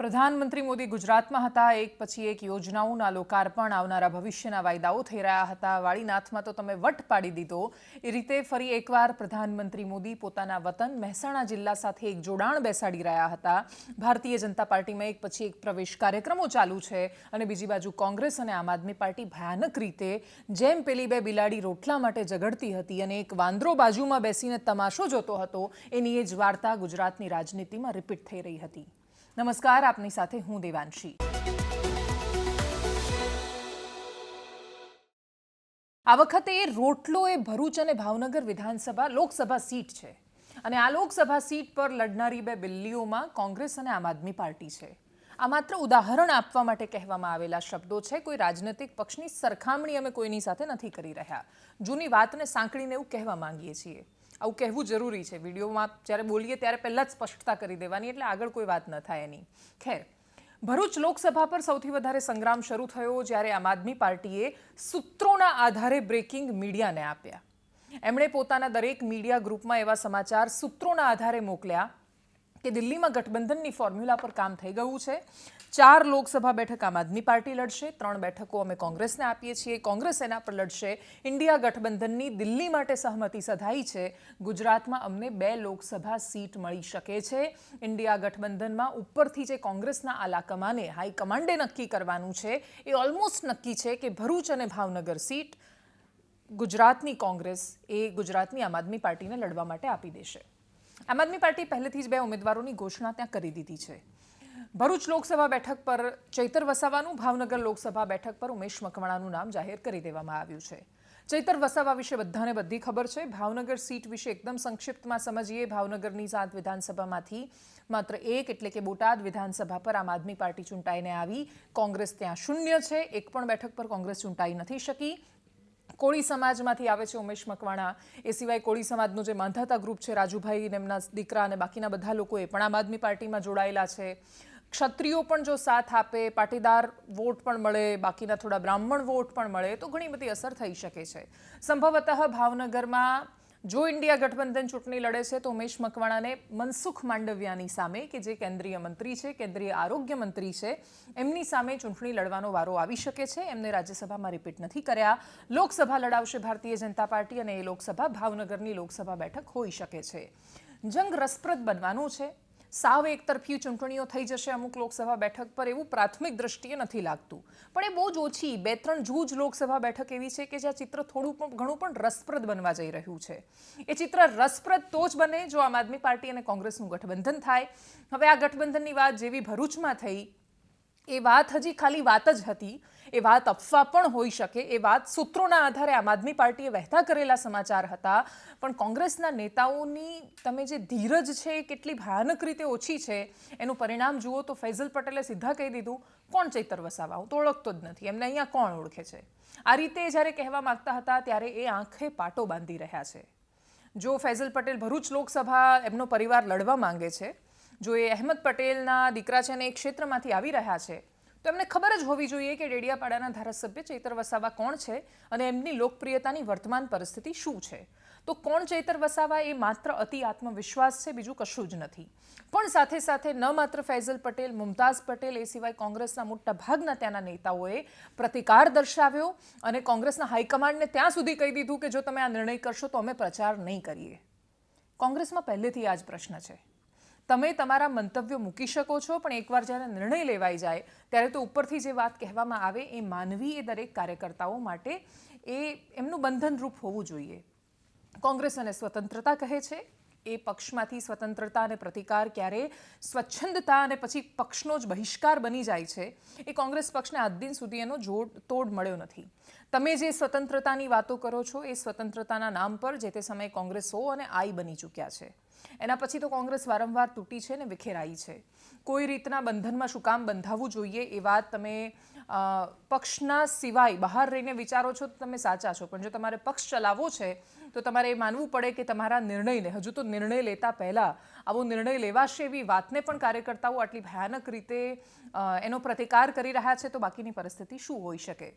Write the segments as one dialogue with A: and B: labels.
A: પ્રધાનમંત્રી મોદી ગુજરાતમાં હતા. એક પછી એક યોજનાઓના લોકાર્પણ આવનારા ભવિષ્યના વાયદાઓ થઈ રહ્યા હતા. વાળીનાથમાં તો તમે વટ પાડી દીધો. એ રીતે ફરી એકવાર પ્રધાનમંત્રી મોદી પોતાના વતન મહેસાણા જિલ્લા સાથે એક જોડાણ બેસાડી રહ્યા હતા. ભારતીય જનતા પાર્ટીમાં એક પછી એક પ્રવેશ કાર્યક્રમો ચાલુ છે અને બીજી બાજુ કોંગ્રેસ અને આમ આદમી પાર્ટી ભયાનક રીતે જેમ પેલી બે બિલાડી રોટલા માટે ઝઘડતી હતી અને એક વાંદરો બાજુમાં બેસીને તમાશો જોતો હતો, એની એ જ વાર્તા ગુજરાતની રાજનીતિમાં રિપીટ થઈ રહી હતી. નમસ્કાર, આપની સાથે હું દેવાંશી. આ વખતે રોટલો એ ભરૂચ અને ભાવનગર વિધાનસભા લોકસભા સીટ છે. અને આ લોકસભા સીટ પર લડનારી બે બિલ્લીઓમાં કોંગ્રેસ અને આમ આદમી પાર્ટી છે. આ માત્ર ઉદાહરણ આપવા માટે કહેવામાં આવેલા શબ્દો છે. કોઈ રાજનૈતિક પક્ષની સરખામણી અમે કોઈની સાથે નથી કરી રહ્યા. જૂની વાતને સાંકળીને એવું કહેવા માંગીએ છીએ. આવું કહેવું જરૂરી છે. વિડીયોમાં જ્યારે બોલીએ ત્યારે પહેલાં જ સ્પષ્ટતા કરી દેવાની, એટલે આગળ કોઈ વાત ન થાય એની. ખેર. ભરૂચ લોકસભા પર સૌથી વધારે સંગ્રામ શરૂ થયો જ્યારે આમ આદમી પાર્ટીએ સૂત્રોના આધારે બ્રેકિંગ મીડિયાને આપ્યા. એમણે પોતાના દરેક મીડિયા ગ્રુપમાં એવા સમાચાર સૂત્રોના આધારે મોકલ્યા કે દિલ્હીમાં ગઠબંધનની ફોર્મ્યુલા પર કામ થઈ ગયું છે. ચાર લોકસભા બેઠક આમ આદમી પાર્ટી લડશે. ત્રણ બેઠકો અમે કોંગ્રેસને આપીએ છીએ. કોંગ્રેસ એના પર લડશે. ઇન્ડિયા ગઠબંધનની દિલ્હી માટે સહમતિ સધાઈ છે. ગુજરાતમાં અમને બે લોકસભા સીટ મળી શકે છે. ઇન્ડિયા ગઠબંધનમાં ઉપરથી જે કોંગ્રેસના આલાકમાને હાઈકમાન્ડે નક્કી કરવાનું છે, એ ઓલમોસ્ટ નક્કી છે કે ભરૂચ અને ભાવનગર સીટ ગુજરાતની કોંગ્રેસ એ ગુજરાતની આમ આદમી પાર્ટીને લડવા માટે આપી દેશે. આમ આદમી પાર્ટી પહેલેથી જ બે ઉમેદવારોની ઘોષણા ત્યાં કરી દીધી છે. ભરૂચ લોકસભા બેઠક પર ચૈતર વસાવાનું, ભાવનગર લોકસભા બેઠક પર ઉમેશ મકવાણાનું નામ જાહેર કરી દેવામાં આવ્યું છે. ચૈતર વસાવા વિશે બધાને બધી ખબર છે. ભાવનગર સીટ વિશે એકદમ સંક્ષિપ્તમાં સમજીએ. ભાવનગરની સાત વિધાનસભામાંથી માત્ર એક એટલે કે બોટાદ વિધાનસભા પર આમ આદમી પાર્ટી ચૂંટાઈને આવી. કોંગ્રેસ ત્યાં શૂન્ય છે. એક પણ બેઠક પર કોંગ્રેસ ચૂંટાઈ નથી શકી. કોળી સમાજમાંથી આવે છે ઉમેશ મકવાણા. એ સિવાય કોળી સમાજનું જે માંધાતા ગ્રુપ છે, રાજુભાઈ એમના દીકરા અને બાકીના બધા લોકો એ પણ આમ આદમી પાર્ટીમાં જોડાયેલા છે. ક્ષત્રિયો પણ જો સાથ આપે, પાટીદાર વોટ પણ મળે, બાકીના થોડા બ્રાહ્મણ વોટ પણ મળે, તો ઘણી બધી અસર થઈ શકે છે. સંભવતઃ ભાવનગરમાં જો ઇન્ડિયા ગઠબંધન ચૂંટણી લડે છે, તો ઉમેશ મકવાણાને મનસુખ માંડવિયાની સામે, કે જે કેન્દ્રીય મંત્રી છે, કેન્દ્રીય આરોગ્ય મંત્રી છે, એમની સામે ચૂંટણી લડવાનો વારો આવી શકે છે. એમને રાજ્યસભામાં રિપીટ નથી કર્યા. લોકસભા લડાવશે ભારતીય જનતા પાર્ટી અને એ લોકસભા ભાવનગરની લોકસભા બેઠક હોઈ શકે છે. જંગ રસપ્રદ બનવાનું છે. સાવ એકતરફી ચૂંટણીઓ થઈ જશે અમુક લોકસભા બેઠક પર, એવું પ્રાથમિક દ્રષ્ટિએ નથી લાગતું. પણ એ બહુ જ ઓછી, બે ત્રણ જૂજ લોકસભા બેઠક એવી છે કે જ્યાં ચિત્ર થોડું પણ, ઘણું પણ રસપ્રદ બનવા જઈ રહ્યું છે. એ ચિત્ર રસપ્રદ તો જ બને જો આમ આદમી પાર્ટી અને કોંગ્રેસનું ગઠબંધન થાય. હવે આ ગઠબંધનની વાત જેવી ભરૂચમાં થઈ, એ વાત હજી ખાલી વાત જ હતી. એ વાત અફવા પણ હોઈ શકે. એ વાત સૂત્રોના આધારે આમ આદમી પાર્ટીએ વહેતા કરેલા સમાચાર હતા. પણ કોંગ્રેસના નેતાઓની તમે જે ધીરજ છે એ કેટલી ભયાનક રીતે ઓછી છે, એનું પરિણામ જુઓ તો ફૈઝલ પટેલે સીધા કહી દીધું, કોણ ચૈતર વસાવા હું તો ઓળખતો જ નથી. એમને અહીંયા કોણ ઓળખે છે? આ રીતે જ્યારે કહેવા માંગતા હતા ત્યારે એ આંખે પાટો બાંધી રહ્યા છે. જો ફૈઝલ પટેલ ભરૂચ લોકસભા એમનો પરિવાર લડવા માંગે છે, જો એ અહેમદ પટેલના દીકરા છે અને એક ક્ષેત્રમાંથી આવી રહ્યા છે તો એમને ખબર જ હોવી જોઈએ કે ડેડિયાપાડાના ધારાસભ્ય ચૈતર વસાવા કોણ છે અને એમની લોકપ્રિયતાની વર્તમાન પરિસ્થિતિ શું છે? તો કોણ ચૈતર વસાવા એ માત્ર અતિ આત્મવિશ્વાસ છે, બીજું કશું જ નથી. પણ સાથે સાથે ન માત્ર ફૈઝલ પટેલ, મુમતાઝ પટેલ એ સિવાય કોંગ્રેસના મોટા ભાગના ત્યાંના નેતાઓએ પ્રતિકાર દર્શાવ્યો અને કોંગ્રેસના હાઈકમાન્ડને ત્યાં સુધી કહી દીધું કે જો તમે આ નિર્ણય કરશો તો અમે પ્રચાર નહીં કરીએ. કોંગ્રેસમાં પહેલેથી આ જ પ્રશ્ન છે. તમે તમારા મંતવ્યો મૂકી શકો છો, પણ એકવાર જ્યારે નિર્ણય લેવાઈ જાય, ત્યારે તો ઉપરથી જે વાત કહેવામાં આવે એ માનવી એ દરેક કાર્યકર્તાઓ માટે એ એમનું બંધનરૂપ હોવું જોઈએ. કોંગ્રેસ અને સ્વતંત્રતા કહે છે, એ પક્ષમાંથી સ્વતંત્રતા અને પ્રતિકાર ક્યારે સ્વચ્છંદતા અને પછી પક્ષનો જ બહિષ્કાર બની જાય છે. એ કોંગ્રેસ પક્ષને આજ દિન સુધી એનો જોડ, તોડ મળ્યો નથી. તમે જે સ્વતંત્રતાની વાતો કરો છો, એ સ્વતંત્રતાના નામ પર જે તે સમયે કોંગ્રેસ ઓ અને આઈ બની ચૂક્યા છે. એના પછી તો કોંગ્રેસ વારંવાર તૂટી છે ને વિખેરાઈ છે. કોઈ રીતના બંધનમાં શું કામ બંધાવવું જોઈએ એ વાત તમે પક્ષના સિવાય બહાર રહીને વિચારો છો તો તમે સાચા છો. પણ જો તમારે પક્ષ ચલાવવો છે, તો તમારે એ માનવું પડે કે તમારા નિર્ણયને, હજુ તો નિર્ણય લેતા પહેલાં આવો નિર્ણય લેવાશે એવી વાતને પણ કાર્યકર્તાઓ આટલી ભયાનક રીતે એનો પ્રતિકાર કરી રહ્યા છે તો બાકીની પરિસ્થિતિ શું હોઈ શકે?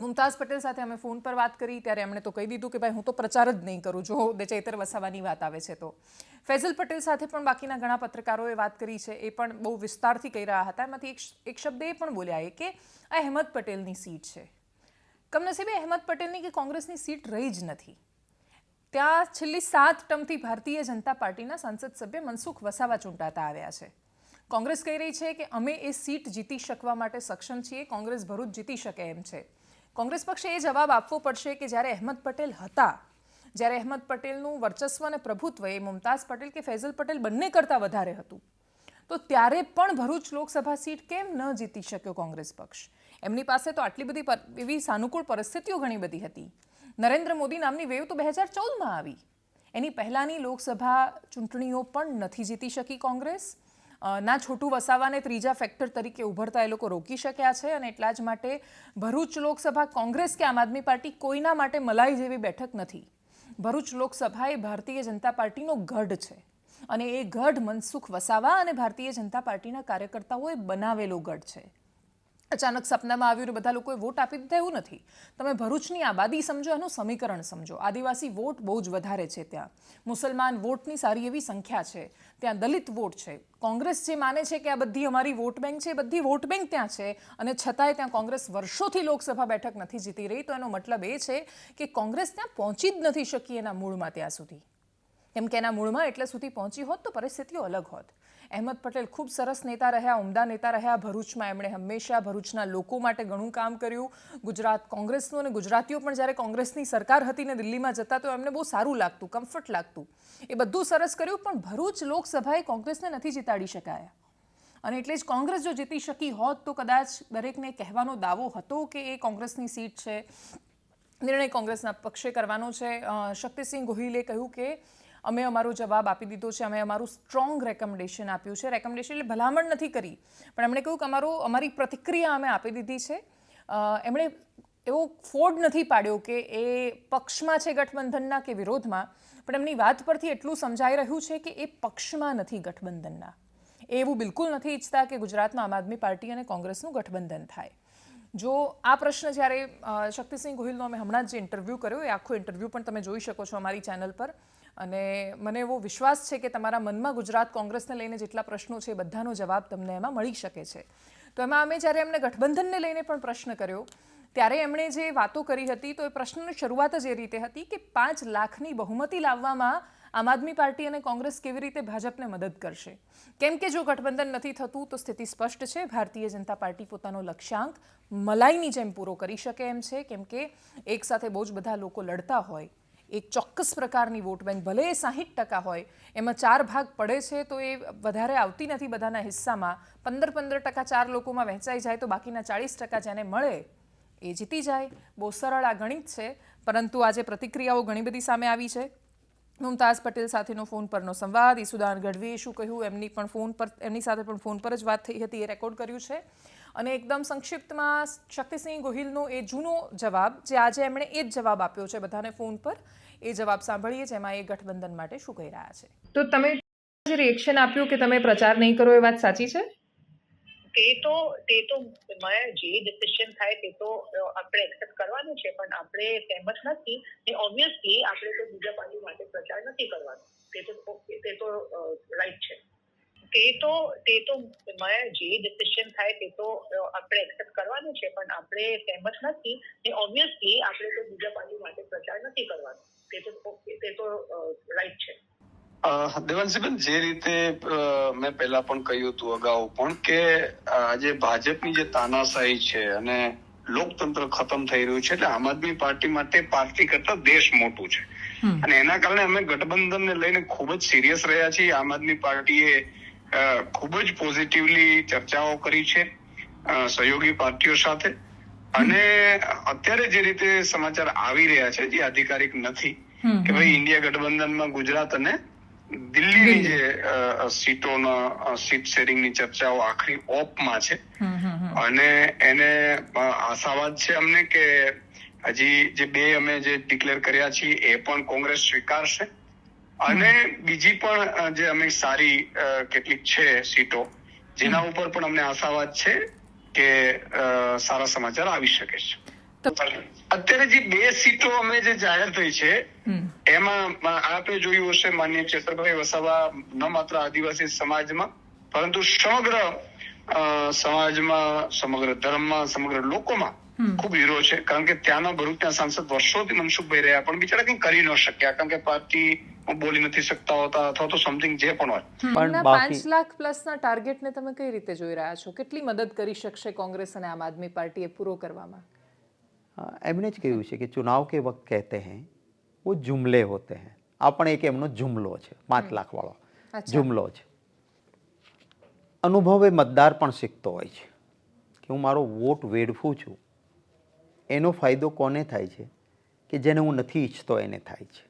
A: મુમતાઝ પટેલ સાથે અમે ફોન પર વાત કરી, ત્યારે એમણે તો કહી દીધું કે ભાઈ હું તો પ્રચાર જ નહીં કરું, જો ચૈતર વસાવાની વાત આવે છે તો. ફૈઝલ પટેલ સાથે પણ બાકીના ઘણા પત્રકારોએ વાત કરી છે, એ પણ બહુ વિસ્તારથી કહી રહ્યા હતા. એમાંથી એક એક શબ્દ એ પણ બોલ્યા એ કે આ અહેમદ પટેલની સીટ છે. કમનસીબે અહેમદ પટેલની કે કોંગ્રેસની સીટ રહી જ નથી. ત્યાં છેલ્લી સાત ટર્મથી ભારતીય જનતા પાર્ટીના સંસદ સભ્ય મનસુખ વસાવા ચૂંટાતા આવ્યા છે. કોંગ્રેસ કહી રહી છે કે અમે એ સીટ જીતી શકવા માટે સક્ષમ છીએ, કોંગ્રેસ ભરૂચ જીતી શકે એમ છે. કોંગ્રેસ પક્ષે એ જવાબ આપવો પડશે કે જ્યારે અહેમદ પટેલ હતા, જ્યારે અહેમદ પટેલનું વર્ચસ્વ અને પ્રભુત્વ એ મુમતાઝ પટેલ કે ફૈઝલ પટેલ બંને કરતાં વધારે હતું. તો ત્યારે પણ ભરૂચ લોકસભા સીટ કેમ ન જીતી શક્યો કોંગ્રેસ પક્ષ? એમની પાસે તો આટલી બધી એવી સાનુકૂળ પરિસ્થિતિઓ ઘણી બધી હતી. નરેન્દ્ર મોદી નામની વેવ તો બે હજાર ચૌદમાં આવી. એની પહેલાંની લોકસભા ચૂંટણીઓ પણ નથી જીતી શકી કોંગ્રેસ. ના છોટું વસાવાને ત્રીજા ફેક્ટર તરીકે ઉભરતા એ લોકો રોકી શક્યા છે અને એટલા જ માટે ભરૂચ લોકસભા કોંગ્રેસ કે આમ આદમી પાર્ટી કોઈના માટે મલાઈ જેવી બેઠક નથી. ભરૂચ લોકસભા એ ભારતીય જનતા પાર્ટીનો ગઢ છે અને એ ગઢ મનસુખ વસાવા અને ભારતીય જનતા પાર્ટીના કાર્યકર્તાઓએ બનાવેલો ગઢ છે. અચાનક સપનામાં આવ્યું ને બધા લોકોએ વોટ આપી દીધા એવું નથી. તમે ભરૂચની આબાદી સમજો, એનું સમીકરણ સમજો. આદિવાસી વોટ બહુ જ વધારે છે ત્યાં. મુસલમાન વોટની સારી એવી સંખ્યા છે. ત્યાં દલિત વોટ છે. કોંગ્રેસ જે માને છે કે આ બધી અમારી વોટ બેંક છે બધી વોટ બેંક ત્યાં છે અને છતાંય ત્યાં કોંગ્રેસ વર્ષોથી લોકસભા બેઠક નથી જીતી રહી. તો એનો મતલબ એ છે કે કોંગ્રેસ ત્યાં પહોંચી જ નથી શકી એના મૂળમાં ત્યાં સુધી. કેમ કે એના મૂળમાં એટલે સુધી પહોંચી હોત તો પરિસ્થિતિઓ અલગ હોત. અહેમદ પટેલ ખૂબ સરસ નેતા રહ્યા, ઉમદા નેતા રહ્યા. ભરૂચમાં એમણે હંમેશા ભરૂચના લોકો માટે ઘણું કામ કર્યું. ગુજરાત કોંગ્રેસનું અને ગુજરાતીઓ પણ જ્યારે કોંગ્રેસની સરકાર હતી ને દિલ્હીમાં જતા, તો એમને બહુ સારું લાગતું કમ્ફર્ટ લાગતું. એ બધું સરસ કર્યું, પણ ભરૂચ લોકસભાએ કોંગ્રેસને નથી જીતાડી શકાયા. અને એટલે જ કોંગ્રેસ જો જીતી શકી હોત, તો કદાચ દરેકને કહેવાનો દાવો હતો કે એ કોંગ્રેસની સીટ છે, નિર્ણય કોંગ્રેસના પક્ષે કરવાનો છે. શક્તિસિંહ ગોહિલે કહ્યું કે અમે અમારો જવાબ આપી દીધો છે, અમે અમારું સ્ટ્રોંગ રેકમેન્ડેશન આપ્યું છે. રેકમેન્ડેશન એટલે ભલામણ નથી કરી, પણ એમણે કહ્યું કે અમારું, અમારી પ્રતિક્રિયા અમે આપી દીધી છે. એમણે એવો ફોડ નથી પાડ્યો કે એ પક્ષમાં છે ગઠબંધનના કે વિરોધમાં, પણ એમની વાત પરથી એટલું સમજાઈ રહ્યું છે કે એ પક્ષમાં નથી ગઠબંધનના. એવું બિલકુલ નથી ઈચ્છતા કે ગુજરાતમાં આમ આદમી પાર્ટી અને કોંગ્રેસનું ગઠબંધન થાય. જો આ પ્રશ્ન જ્યારે શક્તિસિંહ ગોહિલનો અમે હમણાં જ જે ઇન્ટરવ્યૂ કર્યો, એ આખો ઇન્ટરવ્યૂ પણ તમે જોઈ શકો છો અમારી ચેનલ પર. અને મને એવો વિશ્વાસ છે કે તમારા મનમાં ગુજરાત કોંગ્રેસને લઈને જેટલા પ્રશ્નો છે બધાનો જવાબ તમને એમાં મળી શકે છે. તો એમાં અમે જ્યારે એમને ગઠબંધનને લઈને પણ પ્રશ્ન કર્યો, ત્યારે એમણે જે વાતો કરી હતી તો એ પ્રશ્નની શરૂઆત જ એ રીતે હતી કે પાંચ લાખની બહુમતી લાવવામાં આમ આદમી પાર્ટી અને કોંગ્રેસ કેવી રીતે ભાજપને મદદ કરશે? કેમ કે જો ગઠબંધન નથી થતું તો સ્થિતિ સ્પષ્ટ છે. ભારતીય જનતા પાર્ટી પોતાનો લક્ષ્યાંક મલાઈની જેમ પૂરો કરી શકે એમ છે. કેમ કે એક સાથે બહુ જ બધા લોકો લડતા હોય એક ચોક્કસ પ્રકારની વોટ બેંક, ભલે એ સાહીઠ ટકા હોય, એમાં ચાર ભાગ પડે છે, તો એ વધારે આવતી નથી બધાના હિસ્સામાં. પંદર પંદર ટકા ચાર લોકોમાં વહેંચાઈ જાય તો બાકીના ચાળીસ ટકા જેને મળે એ જીતી જાય. બહુ સરળ આ ગણિત છે, પરંતુ આજે પ્રતિક્રિયાઓ ઘણી બધી સામે આવી છે. મુમતાઝ પટેલ સાથેનો ફોન પરનો સંવાદ, ઈસુદાન ગઢવીએ શું કહ્યું, એમની પણ ફોન પર, એમની સાથે પણ ફોન પર જ વાત થઈ હતી, એ રેકોર્ડ કર્યું છે. અને એકદમ સંક્ષિપ્તમાં શક્તિસિંહ ગોહિલનો એ જૂનો જવાબ, જે આજે એમણે એ જ જવાબ આપ્યો છે બધાને ફોન પર, એ જવાબ સાંભળીએ, જેમાં એ ગઠબંધન માટે શું કહી રહ્યા છે. તો તમે રિએક્શન આપ્યું કે તમે પ્રચાર નહીં કરો એ વાત સાચી છે?
B: તે, તો તે તો જે ડિસિશન થાય તે તો આપણે એક્સેપ્ટ કરવાનું છે, પણ આપણે સહેમત નથી ને ઓબ્વિયસલી આપણે તો બીજા પાર્ટી માટે પ્રચાર નથી કરવાનો. તે તો તે તો રાઈટ છે. તે, તો તે તો જે ડિસિશન થાય તે તો આપણે એક્સેપ્ટ કરવાનું છે, પણ આપણે સહેમત નથી ને ઓબ્વિયસલી આપણે તો બીજા પાર્ટી માટે પ્રચાર નથી કરવાનો. તે તો તે તો રાઈટ છે.
C: દેવાંશીબેન જે રીતે મેં પહેલા પણ કહ્યું હતું અગાઉ પણ કે આજે ભાજપની જે તાનાશાહી છે અને લોકતંત્ર ખતમ થઈ રહ્યું છે એટલે આમ આદમી પાર્ટી માટે પાર્ટી કરતા દેશ મોટું છે. અને એના કારણે અમે ગઠબંધનને લઈને ખૂબ જ સિરિયસ રહ્યા છીએ. આમ આદમી પાર્ટીએ ખૂબ જ પોઝિટિવલી ચર્ચાઓ કરી છે સહયોગી પાર્ટીઓ સાથે. અને અત્યારે જે રીતે સમાચાર આવી રહ્યા છે જે આધિકારિક નથી કે ભાઈ ઇન્ડિયા ગઠબંધનમાં ગુજરાત અને દિલ્હીની જે સીટોના સીટ શેરિંગની ચર્ચાઓ આખરી ઓપમાં છે. અને એને આશાવાદ છે અમને કે હજી જે બે અમે જે ડિક્લેર કર્યા છીએ એ પણ કોંગ્રેસ સ્વીકારશે. અને બીજી પણ જે અમે સારી કેટલીક છે સીટો જેના ઉપર પણ અમને આશાવાદ છે કે સારા સમાચાર આવી શકે છે. અત્યારે જે બે સીટો અમે જે જાહેર થઈ છે એમાં આપે જોયું હશે માન્ય ચેતરભાઈ વસાવા ન માત્ર આદિવાસી સમાજમાં પરંતુ સમગ્ર સમાજમાં સમગ્ર ધર્મમાં સમગ્ર લોકોમાં ખૂબ હીરો છે. કારણ કે ત્યાંના ભરૂચના સાંસદ વર્ષોથી મનસુખભાઈ રહ્યા પણ બિચારા કંઈ કરી ન શક્યા. કારણ કે પાર્ટી બોલી નથી શકતા હોતા અથવા તો સમથિંગ જે પણ હોય.
D: પણ
A: પાંચ
D: લાખ
A: પાંચ લાખ પ્લસના ટાર્ગેટને તમે કઈ રીતે જોઈ રહ્યા છો? કેટલી મદદ કરી શકશે કોંગ્રેસ અને આમ આદમી પાર્ટીએ પૂરો કરવામાં?
D: એમણે જ કહ્યું છે કે ચુનાવ કે વખત કહેતે હૈ વો જુમલે હોતે હૈ. આ પણ એક એમનો જુમલો છે પાંચ લાખ
A: વાળો
D: જુમલો છે. અનુભવે મતદાર પણ શીખતો હોય છે કે હું મારો વોટ વેડફું છું. એનો ફાયદો કોને થાય છે? કે જેને હું નથી ઈચ્છતો એને થાય છે.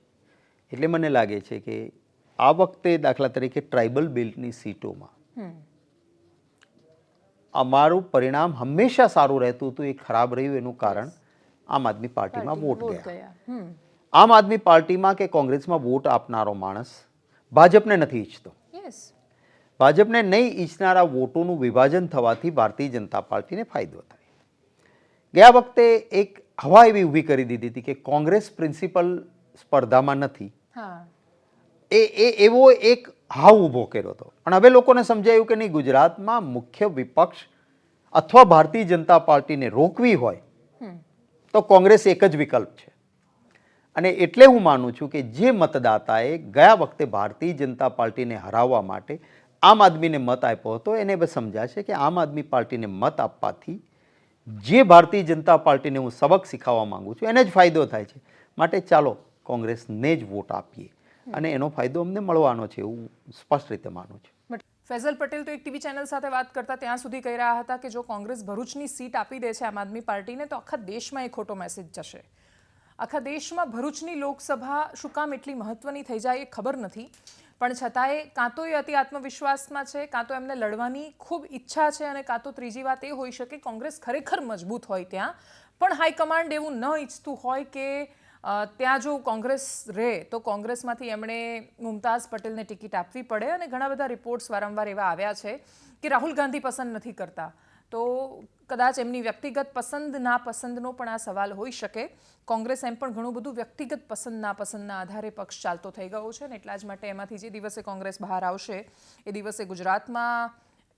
D: એટલે મને લાગે છે કે આ વખતે દાખલા તરીકે ટ્રાઇબલ બેલ્ટની સીટોમાં અમારું પરિણામ હંમેશા સારું રહેતું હતું એ ખરાબ રહ્યું એનું કારણ આમ આદમી પાર્ટીમાં વોટ ગયા. આમ આદમી પાર્ટીમાં કે કોંગ્રેસમાં વોટ આપનારો માણસ ભાજપને નથી ઈચ્છતો. ભાજપને નહીં ઈચ્છનારા વોટોનું વિભાજન થવાથી ભારતીય જનતા પાર્ટીને ફાયદો થાય. ગયા વખતે એક હવા એવી ઊભી કરી દીધી હતી કે કોંગ્રેસ પ્રિન્સિપલ સ્પર્ધામાં નથી. એ એ એવો એક હાવ ઊભો કર્યો હતો. પણ હવે લોકોને સમજાયું કે નહીં ગુજરાતમાં મુખ્ય વિપક્ષ અથવા ભારતીય જનતા પાર્ટીને રોકવી હોય તો કોંગ્રેસ એક જ વિકલ્પ છે. અને એટલે હું માનું છું કે જે મતદાતાએ ગયા વખતે ભારતીય જનતા પાર્ટીને હરાવવા માટે આમ આદમીને મત આપ્યો હતો, એને હવે સમજાશે કે આમ આદમી પાર્ટીને મત આપવાથી જે ભારતીય જનતા પાર્ટીને હું સબક શીખવવા માંગુ છું, એને જ ફાયદો થાય છે. માટે ચાલો કોંગ્રેસને જ વોટ આપીએ. અને એનો ફાયદો અમને મળવાનો છે એવું સ્પષ્ટ રીતે માનું છું.
A: ફૈઝલ પટેલ તો એક ટીવી ચેનલ સાથે વાત કરતા ત્યાં સુધી કહી રહ્યા હતા કે જો કોંગ્રેસ ભરૂચની સીટ આપી દે છે આમ આદમી પાર્ટીને, તો આખા દેશમાં એક ખોટો મેસેજ જશે. આખા દેશમાં ભરૂચની લોકસભા શું કામ એટલી મહત્વની થઈ જાય એ ખબર નથી. પણ છતાંય કાં તો એ અતિ આત્મવિશ્વાસમાં છે, કાં તો એમને લડવાની ખૂબ ઈચ્છા છે અને કાં તો ત્રીજી વાત એ હોઈ શકે કોંગ્રેસ ખરેખર મજબૂત હોય ત્યાં. પણ હાઈકમાન્ડ એવું ન ઈચ્છતું હોય કે ત્યાં જો કોંગ્રેસ રહે, તો કોંગ્રેસમાંથી એમણે મુમતાઝ પટેલને ટિકિટ આપવી પડે અને ઘણા બધા રિપોર્ટ્સ વારંવાર એવા આવ્યા છે કે રાહુલ ગાંધી પસંદ નથી કરતા. તો કદાચ એમની વ્યક્તિગત પસંદ, નાપસંદનો પણ આ સવાલ હોઈ શકે. કોંગ્રેસ એમ પણ ઘણું બધું વ્યક્તિગત પસંદ, નાપસંદના આધારે પક્ષ ચાલતો થઈ ગયો છે ને એટલા જ માટે એમાંથી જે દિવસે કોંગ્રેસ બહાર આવશે, એ દિવસે ગુજરાતમાં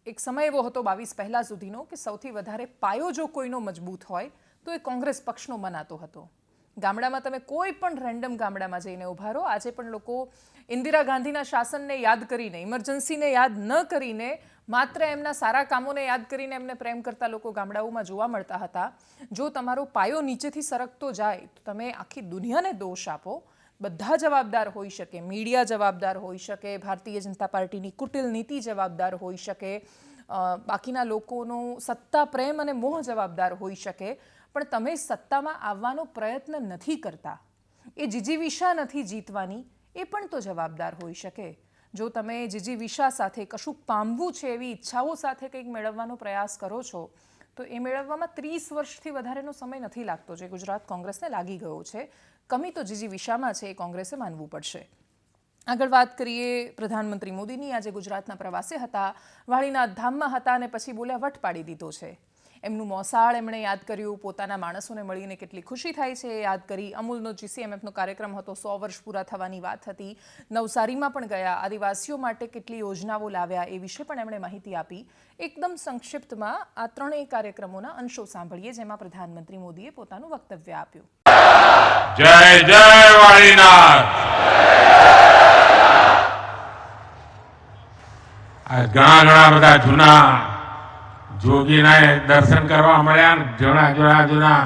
A: એક સમય એવો હતો બાવીસ પહેલાં સુધીનો કે સૌથી વધારે પાયો જો કોઈનો મજબૂત હોય, તો એ કોંગ્રેસ પક્ષનો મનાતો હતો. ગામડામાં તમે કોઈ પણ રેન્ડમ ગામડામાં જઈને ઊભા રહો. આજે પણ લોકો ઇન્દિરા ગાંધીના શાસનને યાદ કરીને, ઇમરજન્સીને યાદ ન કરીને, માત્ર એમના સારા કામોને યાદ કરીને એમને પ્રેમ કરતા લોકો ગામડાઓમાં જોવા મળતા હતા. જો તમારો પાયો નીચેથી સરકતો જાય, તો તમે આખી દુનિયાને દોષ આપો. બધા જવાબદાર હોઈ શકે, મીડિયા જવાબદાર હોઈ શકે, ભારતીય જનતા પાર્ટીની કુટિલ નીતિ જવાબદાર હોઈ શકે બાકીના લોકોનો સત્તા, પ્રેમ અને મોહ જવાબદાર હોઈ શકે. પણ તમે સત્તામાં આવવાનો પ્રયત્ન નથી કરતા. એ જીજીવિષા નથી જીતવાની, એ પણ તો જવાબદાર હોઈ શકે. જો તમે જીજીવિષા સાથે કશું પામવું છે એવી ઈચ્છાઓ સાથે કંઈક મેળવવાનો પ્રયાસ કરો છો, તો એ મેળવવામાં ત્રીસ વર્ષથી વધારેનો સમય નથી લાગતો જે ગુજરાત કોંગ્રેસને લાગી ગયો છે. કમી તો જીજીવિષામાં છે, એ કોંગ્રેસે માનવું પડશે. આગળ વાત કરીએ પ્રધાનમંત્રી મોદીની. આજે ગુજરાતના પ્રવાસે હતા વાળીના ધામમાં હતા અને પછી બોલ્યા, વટ પાડી દીધો છે. એમનું મોસાળ એમણે યાદ કર્યું, પોતાના માણસોને મળીને કેટલી ખુશી થાય છે યાદ કરી. અમૂલનો જીસીએમએફનો કાર્યક્રમ હતો, સો વર્ષ પૂરા થવાની વાત હતી. નવસારીમાં પણ ગયા. આદિવાસીઓ માટે કેટલી યોજનાઓ લાવ્યા એ વિશે પણ એમણે માહિતી આપી. એકદમ સંક્ષિપ્તમાં આ ત્રણેય કાર્યક્રમોના અંશો સાંભળીએ, જેમાં પ્રધાનમંત્રી મોદીએ પોતાનું વક્તવ્ય આપ્યું.
E: ઘણા ઘણા બધા જૂના જોગીના દર્શન કરવા મળ્યા જૂના જૂના જૂના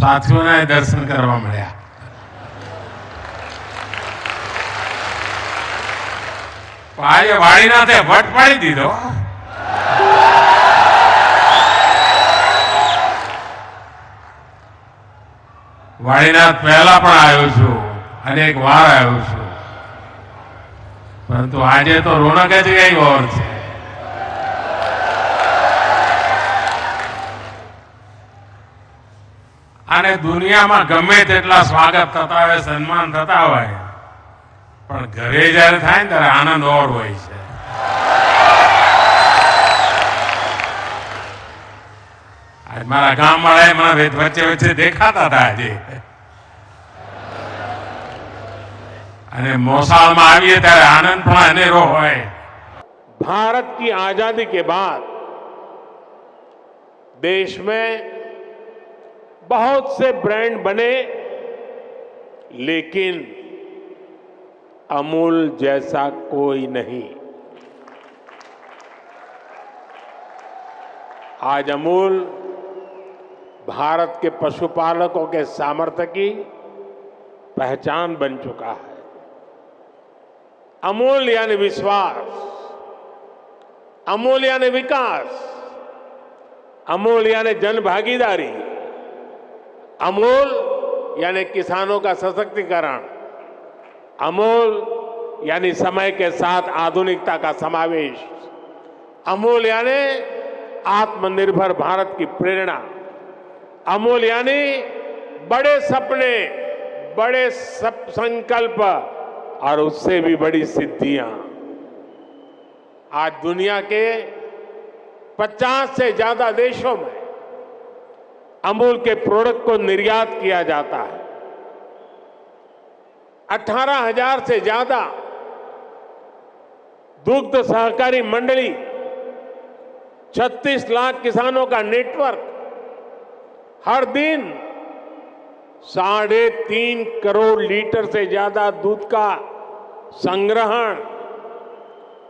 E: સાથીઓના દર્શન કરવા મળ્યા. આજે વાળીનાથે વટ પાડી દીધો. વાળીનાથ પહેલા પણ આવ્યો છું અનેક વાર આવ્યો છું. પરંતુ આજે તો રોનક જ કઈ ઓર છે. અને દુનિયામાં ગમે તેટલા સ્વાગત થતા હોય સન્માન થતા હોય પણ ઘરે જયારે થાય ને ત્યારે આનંદ ઓર હોય છે આ આજ મારા ગામવાળાએ મને વચ્ચે વચ્ચે દેખાતા હતા આજે અને મોસાળમાં આવીએ ત્યારે આનંદ પણ અનેરો હોય
F: भारत की आजादी के बाद देश में बहुत से ब्रांड बने, लेकिन अमूल जैसा कोई नहीं। आज अमूल भारत के पशुपालकों के सामर्थ्य की पहचान बन चुका है। अमूल यानी विश्वास, अमूल यानी विकास, अमूल यानी जन भागीदारी अमूल यानी किसानों का सशक्तिकरण। अमूल यानी समय के साथ आधुनिकता का समावेश। अमूल यानी आत्मनिर्भर भारत की प्रेरणा। अमूल यानी बड़े सपने, बड़े सप संकल्प और उससे भी बड़ी सिद्धियाँ। आज दुनिया के 50 से ज़्यादा देशों में अमूल के प्रोडक्ट को निर्यात किया जाता है। 18,000 से ज़्यादा दुग्ध सहकारी मंडली 36 लाख किसानों का नेटवर्क हर दिन साढ़े तीन करोड़ लीटर से ज़्यादा दूध का संग्रहण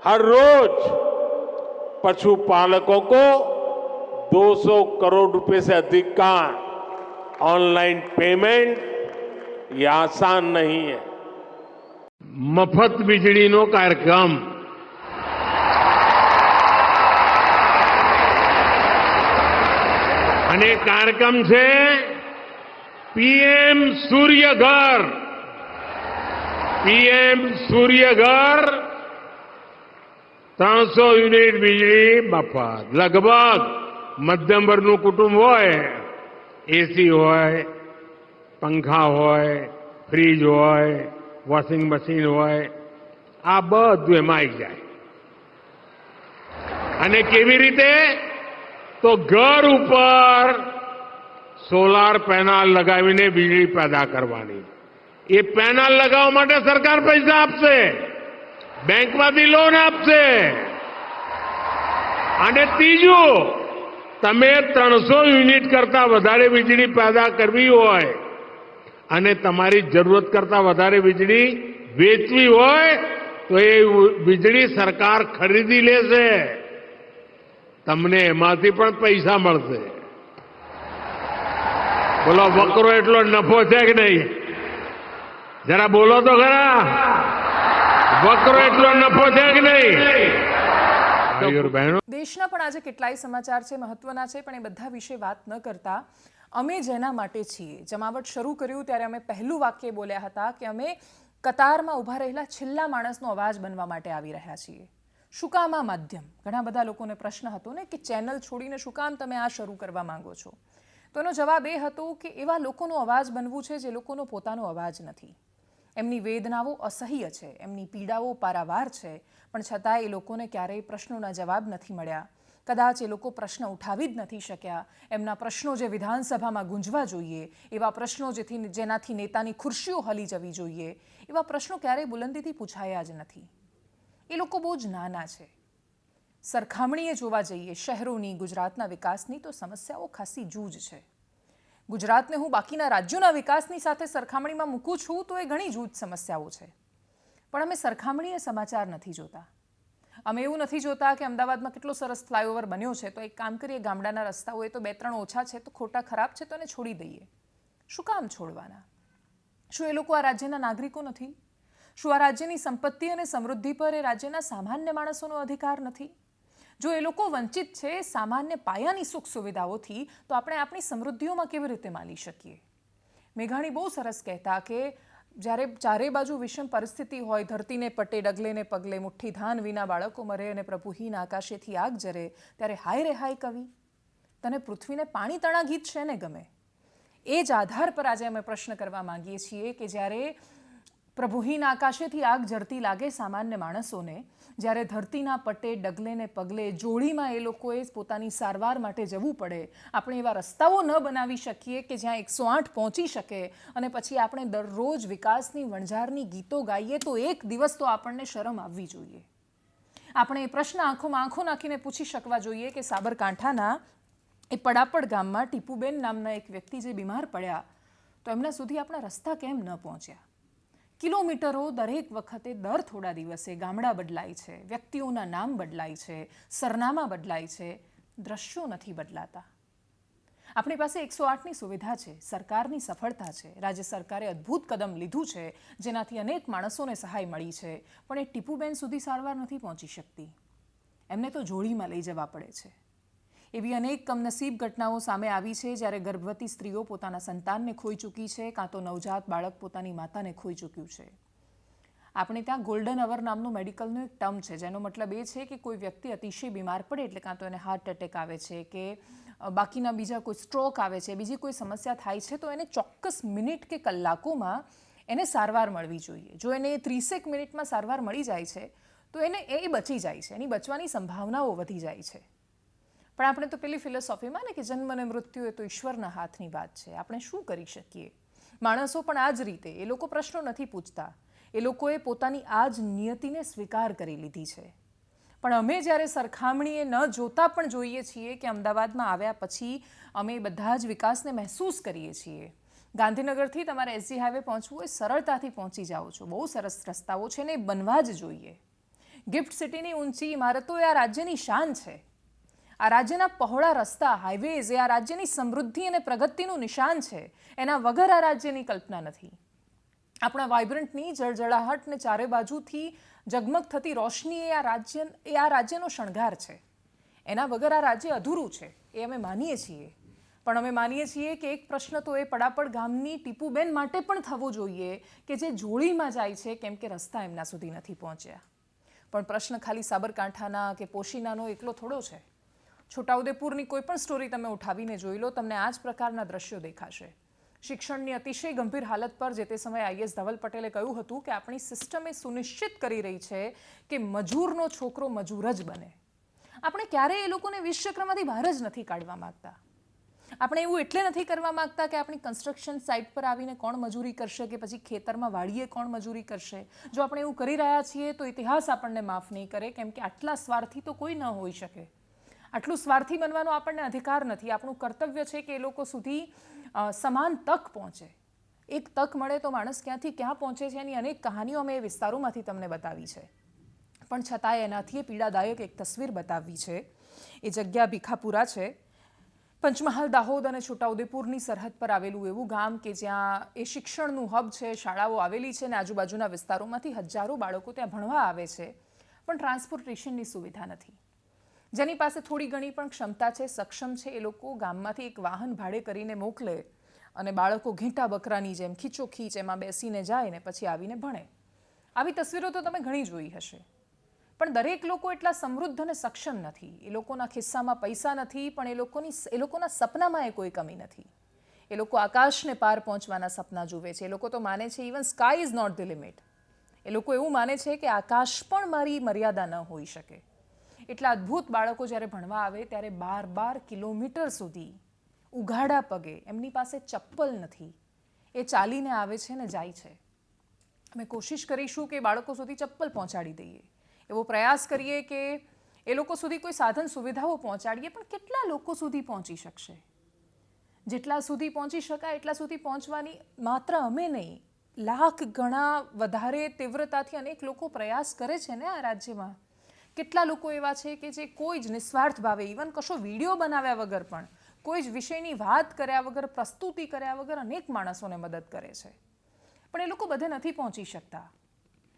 F: हर रोज पशुपालकों को 200 करोड़ रुपए से अधिक का ऑनलाइन पेमेंट ये आसान नहीं है મફત વીજળીનો કાર્યક્રમ અને કાર્યક્રમ છે પીએમ સૂર્યઘર પીએમ સૂર્યઘર ત્રણસો યુનિટ વીજળી મફત લગભગ મધ્યમ વર્ગનું કુટુંબ હોય એસી હોય, પંખા હોય ફ્રીજ હોય વોશિંગ મશીન હોય, આ બધું એમાં આવી જાય. અને કેવી રીતે? તો ઘર ઉપર સોલાર પેનલ લગાવીને વીજળી પેદા કરવાની. એ પેનલ લગાવવા માટે સરકાર પૈસા આપશે. બેંકમાંથી લોન આપશે. અને ત્રીજું તમે ત્રણસો યુનિટ કરતા વધારે વીજળી પેદા કરવી હોય અને તમારી જરૂરત કરતા વધારે વીજળી વેચવી હોય, તો એ વીજળી સરકાર ખરીદી લેશે. તમને એમાંથી પણ પૈસા મળશે. બોલો, વકરો એટલો નફો છે કે નહીં? જરા બોલો તો ખરા. વકરો એટલો નફો છે કે નહીં?
A: દેશના પણ આજે કેટલાય સમાચાર છે, મહત્વના છે, પણ એ બધા વિશે વાત ન કરતા. અમે જેના માટે છીએ. જમાવટ શરૂ કર્યું ત્યારે અમે પહેલું વાક્ય બોલ્યા હતા કે અમે કતારમાં ઊભા રહેલા છેલ્લા માણસનો અવાજ બનવા માટે આવી રહ્યા છીએ. શું માધ્યમ. ઘણા બધા લોકોને પ્રશ્ન હતો ને કે ચેનલ છોડીને શું કામ તમે આ શરૂ કરવા માંગો છો? તો એનો જવાબ એ હતો કે એવા લોકોનો અવાજ બનવું છે જે લોકોનો પોતાનો અવાજ નથી. એમની વેદનાઓ અસહ્ય છે, એમની પીડાઓ પારાવાર છે, પણ છતાં એ લોકોને ક્યારેય પ્રશ્નોના જવાબ નથી મળ્યા. કદાચ એ લોકો પ્રશ્ન ઉઠાવી જ નથી શક્યા. એમના પ્રશ્નો જે વિધાનસભામાં ગુંજવા જોઈએ, એવા પ્રશ્નો જેથી જેનાથી નેતાની ખુરશીઓ હલી જવી જોઈએ, એવા પ્રશ્નો ક્યારેય બુલંદીથી પૂછાયા જ નથી. એ લોકો બહુ જ નાના છે. સરખામણીએ જોવા જઈએ, શહેરોની, ગુજરાતના વિકાસની તો સમસ્યાઓ ખાસી જૂજ છે. ગુજરાતને હું બાકીના રાજ્યોના વિકાસની સાથે સરખામણીમાં મૂકું છું તો એ ઘણી જૂથ સમસ્યાઓ છે. પણ અમે સરખામણીએ સમાચાર નથી જોતા. અમે એવું નથી જોતા કે અમદાવાદમાં કેટલો સરસ ફ્લાયઓવર બન્યો છે. તો એક કામ કરીએ, ગામડાના રસ્તાઓ એ તો બે ત્રણ ઓછા છે, તો ખોટા ખરાબ છે તો એને છોડી દઈએ. શું કામ છોડવાના? શું એ લોકો આ રાજ્યના નાગરિકો નથી? શું આ રાજ્યની સંપત્તિ અને સમૃદ્ધિ પર એ રાજ્યના સામાન્ય માણસોનો અધિકાર નથી? જો એ લોકો વંચિત છે સામાન્ય પાયાની સુખ સુવિધાઓથી, તો આપણે આપણી સમૃદ્ધિઓમાં કેવી રીતે માલી શકીએ? મેઘાણી બહુ સરસ કહેતા કે જ્યારે ચારે બાજુ વિષમ પરિસ્થિતિ હોય, ધરતીને પટે, ડગલેને પગલે, મુઠ્ઠી ધાન વિના બાળકો મરે અને પ્રભુહીન આકાશેથી આગ જરે, ત્યારે હાય રે હાય કવિ. તને પૃથ્વીને પાણી તણા ગીત છે ને ગમે? એ જ આધાર પર આજે અમે પ્રશ્ન કરવા માંગીએ છીએ કે જ્યારે પ્રભુહીન આકાશેથી આગ જરતી લાગે સામાન્ય માણસોને જ્યારે ધરતીના પટે ડગલે ને પગલે જોડીમાં એ લોકોએ પોતાની સારવાર માટે જવું પડે. આપણે એવા રસ્તાઓ ન બનાવી શકીએ કે જ્યાં એકસો આઠ પહોંચી શકે. અને પછી આપણે દરરોજ વિકાસની વણઝારની ગીતો ગાઈએ તો એક દિવસ તો આપણને શરમ આવવી જોઈએ. આપણે એ પ્રશ્ન આંખોમાં આંખો નાખીને પૂછી શકવા જોઈએ કે સાબરકાંઠાના એ પડાપડ ગામમાં ટીપુબેન નામના એક વ્યક્તિ જે બીમાર પડ્યા, તો એમના સુધી આપણા રસ્તા કેમ ન પહોંચ્યા? કિલોમીટરો દરેક વખતે દર થોડા દિવસે ગામડા બદલાય છે, વ્યક્તિઓના નામ બદલાય છે, સરનામા બદલાય છે, દ્રશ્યો નથી બદલાતા. આપણી પાસે એકસો આઠની સુવિધા છે, સરકારની સફળતા છે, રાજ્ય સરકારે અદ્ભુત કદમ લીધું છે, જેનાથી અનેક માણસોને સહાય મળી છે, પણ એ ટીપુબેન સુધી સારવાર નથી પહોંચી શકતી. એમને તો જોડીમાં લઈ જવા પડે છે. એવી અનેક કમનસીબ ઘટનાઓ સામે આવી છે, જ્યારે ગર્ભવતી સ્ત્રીઓ પોતાના સંતાનને ખોઈ ચૂકી છે, કાં તો નવજાત બાળક પોતાની માતાને ખોઈ ચૂક્યું છે. આપણે ત્યાં ગોલ્ડન અવર નામનું મેડિકલનું એક ટર્મ છે, જેનો મતલબ એ છે કે કોઈ વ્યક્તિ અતિશય બીમાર પડે એટલે કાં તો એને હાર્ટ એટેક આવે છે કે બાકીના બીજા કોઈ સ્ટ્રોક આવે છે, બીજી કોઈ સમસ્યા થાય છે, તો એને ચોક્કસ મિનિટ કે કલાકોમાં એને સારવાર મળવી જોઈએ. જો એને ત્રીસેક મિનિટમાં સારવાર મળી જાય છે, તો એને એ બચી જાય છે, એની બચવાની સંભાવનાઓ વધી જાય છે. પણ આપણે તો પેલી ફિલોસોફીમાં ને કે જન્મ અને મૃત્યુ એ તો ઈશ્વરના હાથની વાત છે. આપણે શું કરી શકીએ? માણસો પણ આ જ રીતે, એ લોકો પ્રશ્નો નથી પૂછતા. એ લોકોએ પોતાની આ જ નિયતિને સ્વીકાર કરી લીધી છે. પણ અમે જ્યારે સરખામણીએ ન જોતા પણ જોઈએ છીએ કે અમદાવાદમાં આવ્યા પછી અમે બધા જ વિકાસને મહેસૂસ કરીએ છીએ. ગાંધીનગરથી તમારે એસજી હાઈવે પહોંચવું હોય, સરળતાથી પહોંચી જાઓ છો. બહુ સરસ રસ્તાઓ છે ને, એ બનવા જ જોઈએ. ગિફ્ટ સિટીની ઊંચી ઇમારતો એ આ રાજ્યની શાન છે. આ રાજ્યના પહોળા રસ્તા હાઈવેઝ એ આ રાજ્યની સમૃદ્ધિ અને પ્રગતિનું નિશાન છે. એના વગર આ રાજ્યની કલ્પના નથી. આપણા વાઇબ્રન્ટની જળજળાહટ ને ચારે બાજુથી ઝગમગ થતી રોશની એ આ રાજ્ય એ આ રાજ્યનો શણગાર છે. એના વગર આ રાજ્ય અધૂરું છે. એ અમે માનીએ છીએ. પણ અમે માનીએ છીએ કે એક પ્રશ્ન તો એ પડાપડ ગામની ટીપુબેન માટે પણ થવો જોઈએ કે જે જોડીમાં જાય છે કેમ કે રસ્તા એમના સુધી નથી પહોંચ્યા. પણ પ્રશ્ન ખાલી સાબરકાંઠાના કે પોશીનાનો એકલો થોડો છે. છોટાઉદેપુરની કોઈ પણ સ્ટોરી તમે ઉઠાવીને જોઈ લો, તમને આ જ પ્રકારના દ્રશ્યો દેખાશે. શિક્ષણની અતિશય ગંભીર હાલત પર જે તે સમયે આઈએસ ધવલ પટેલે કહ્યું હતું કે આપણી સિસ્ટમ એ સુનિશ્ચિત કરી રહી છે કે મજૂરનો છોકરો મજૂર જ બને. આપણે ક્યારેય એ લોકોને વિશ્વક્રમાંથી બહાર જ નથી કાઢવા માગતા. આપણે એવું એટલે નથી કરવા માંગતા કે આપણી કન્સ્ટ્રક્શન સાઇટ પર આવીને કોણ મજૂરી કરશે કે પછી ખેતરમાં વાડીએ કોણ મજૂરી કરશે. જો આપણે એવું કરી રહ્યા છીએ તો ઇતિહાસ આપણને માફ નહીં કરે, કેમ કે આટલા સ્વાર્થી તો કોઈ ન હોઈ શકે. આટલું સ્વાર્થી બનવાનો આપણને અધિકાર નથી. આપણું કર્તવ્ય છે કે એ લોકો સુધી સમાન તક પહોંચે. એક તક મળે તો માણસ ક્યાંથી ક્યાં પહોંચે છે એની અનેક કહાનીઓ અમે એ વિસ્તારોમાંથી તમને બતાવી છે. પણ છતાંય એનાથી એ પીડાદાયક એક તસવીર બતાવવી છે. એ જગ્યા ભીખાપુરા છે. પંચમહાલ, દાહોદ અને છોટાઉદેપુરની સરહદ પર આવેલું એવું ગામ કે જ્યાં એ શિક્ષણનું હબ છે, શાળાઓ આવેલી છે અને આજુબાજુના વિસ્તારોમાંથી હજારો બાળકો ત્યાં ભણવા આવે છે. પણ ટ્રાન્સપોર્ટેશનની સુવિધા નથી. જેની પાસે થોડી ઘણી પણ ક્ષમતા છે, સક્ષમ છે, એ લોકો ગામમાંથી એક વાહન ભાડે કરીને મોકલે અને બાળકો ઘેંટા બકરાની જેમ, ખીચોખીચ એમાં બેસીને જાય ને પછી આવીને ભણે. આવી તસવીરો તો તમે ઘણી જોઈ હશે. પણ દરેક લોકો એટલા સમૃદ્ધ અને સક્ષમ નથી. એ લોકોના ખિસ્સામાં પૈસા નથી, પણ એ લોકોની એ લોકોના સપનામાં એ કોઈ કમી નથી. એ લોકો આકાશને પાર પહોંચવાના સપના જુએ છે. એ લોકો તો માને છે even sky is not the limit એ લોકો એવું માને છે કે આકાશ પણ મારી મર્યાદા ન હોઈ શકે. એટલા અદ્ભુત બાળકો જ્યારે ભણવા આવે ત્યારે બાર બાર કિલોમીટર સુધી ઉઘાડા પગે એમની પાસે ચપ્પલ નથી. એ ચાલીને આવે છે ને જાય છે. અમે કોશિશ કરીશું કે બાળકો સુધી ચપ્પલ પહોંચાડી દઈએ. એવો પ્રયાસ કરીએ કે એ લોકો સુધી કોઈ સાધન સુવિધાઓ પહોંચાડીએ, પણ કેટલા લોકો સુધી પહોંચી શકશે? જેટલા સુધી પહોંચી શકાય એટલા સુધી પહોંચવાની માત્ર અમે નહીં, લાખ ગણા વધારે તીવ્રતાથી અનેક લોકો પ્રયાસ કરે છે ને આ રાજ્યમાં. કેટલા લોકો એવા છે કે જે કોઈ જ નિસ્વાર્થ ભાવે ઇવન કશો વીડિયો બનાવ્યા વગર પણ, કોઈ જ વિષયની વાત કર્યા વગર, પ્રસ્તુતિ કર્યા વગર અનેક માણસોને મદદ કરે છે. પણ એ લોકો બધે નથી પહોંચી શકતા.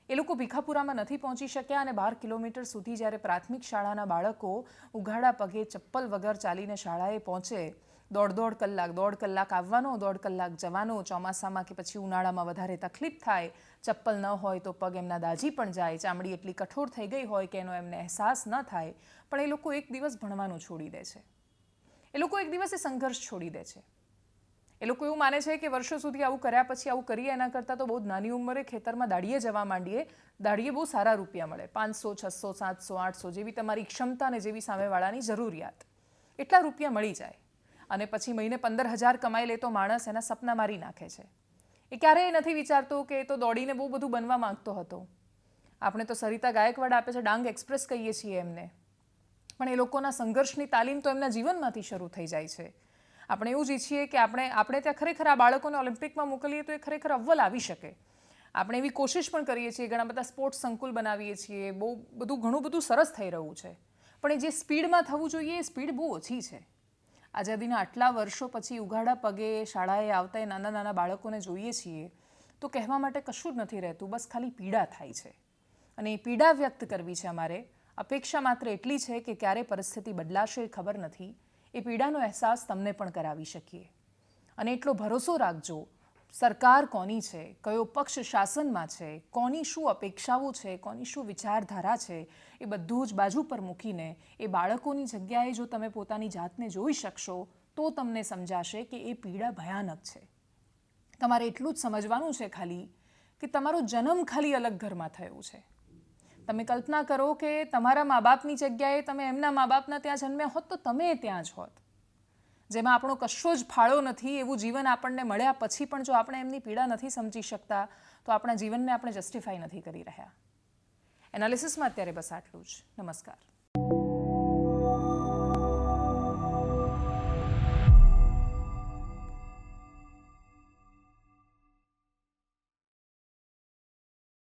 A: એ લોકો ભીખાપુરામાં નથી પહોંચી શક્યા અને બાર કિલોમીટર સુધી જ્યારે પ્રાથમિક શાળાના બાળકો ઉઘાડા પગે ચપ્પલ વગર ચાલીને શાળાએ પહોંચે દોઢ દોઢ કલાક દોઢ કલાક આવવાનો, દોઢ કલાક જવાનો, ચોમાસામાં કે પછી ઉનાળામાં વધારે તકલીફ થાય, ચપ્પલ ન હોય તો પગ એમના દાજી પણ જાય, ચામડી એટલી કઠોર થઈ ગઈ હોય કે એનો એમને અહેસાસ ન થાય, પણ એ લોકો એક દિવસ ભણવાનું છોડી દે છે. એ લોકો એક દિવસ એ સંઘર્ષ છોડી દે છે. એ લોકો એવું માને છે કે વર્ષો સુધી આવું કર્યા પછી આવું કરીએ એના કરતાં તો બહુ નાની ઉંમરે ખેતરમાં દાડીએ જવા માંડીએ, દાડીએ બહુ સારા રૂપિયા મળે, પાંચસો, છસો, સાતસો, આઠસો જેવી તમારી ક્ષમતા અને જેવી સામેવાળાની જરૂરિયાત. એટલા રૂપિયા મળી જાય. અને પછી મહિને પંદર હજાર કમાઈ લે તો માણસ એના સપના મારી નાખે છે. એ ક્યારેય નથી વિચારતો કે એ તો દોડીને બહુ બધું બનવા માંગતો હતો. આપણે તો સરિતા ગાયકવાડ આપે છે, ડાંગ એક્સપ્રેસ કહીએ છીએ એમને. પણ એ લોકોના સંઘર્ષની તાલીમ તો એમના જીવનમાંથી શરૂ થઈ જાય છે. આપણે એવું જ ઈચ્છીએ કે આપણે આપણે ત્યાં ખરેખર આ બાળકોને ઓલિમ્પિકમાં મોકલીએ તો એ ખરેખર અવ્વલ આવી શકે. આપણે એવી કોશિશ પણ કરીએ છીએ, ઘણા બધા સ્પોર્ટ્સ સંકુલ બનાવીએ છીએ, બહુ બધું ઘણું બધું સરસ થઈ રહ્યું છે. પણ એ જે સ્પીડમાં થવું જોઈએ, એ સ્પીડ બહુ ઓછી છે. આઝાદીના આટલા વર્ષો પછી ઉઘાડા પગે શાળાએ આવતા એ નાના નાના બાળકોને જોઈએ છીએ, તો કહેવા માટે કશું જ નથી રહેતું, બસ ખાલી પીડા થાય છે. અને એ પીડા વ્યક્ત કરવી છે અમારે. અપેક્ષા માત્ર એટલી છે કે ક્યારે પરિસ્થિતિ બદલાશે એ ખબર નથી. એ પીડાનો અહેસાસ તમને પણ કરાવી શકીએ. અને એટલો ભરોસો રાખજો સરકાર કોની છે? કયો પક્ષ શાસનમાં છે? કોની શું અપેક્ષાઓ છે? કોની શું વિચારધારા છે? એ બધું જ બાજુ પર મૂકીને એ બાળકોની જગ્યાએ જો તમે પોતાની જાતને જોઈ શકશો, તો તમને સમજાશે કે એ પીડા ભયાનક છે. તમારે એટલું જ સમજવાનું છે ખાલી કે તમારો જન્મ ખાલી અલગ ઘરમાં થયો છે. તમે કલ્પના કરો કે તમારા મા બાપની જગ્યાએ તમે એમના મા બાપના ત્યાં જન્મ્યા હોત તો તમે ત્યાં જ હોત. જેમાં આપણો કશો જ ફાળો નથી, એવું જીવન આપણને મળ્યા પછી પણ જો આપણે એમની પીડા નથી સમજી શકતા, તો આપણા જીવનને આપણે જસ્ટિફાઈ નથી કરી રહ્યા. એનાલિસિસમાં અત્યારે બસ આટલું જ. નમસ્કાર.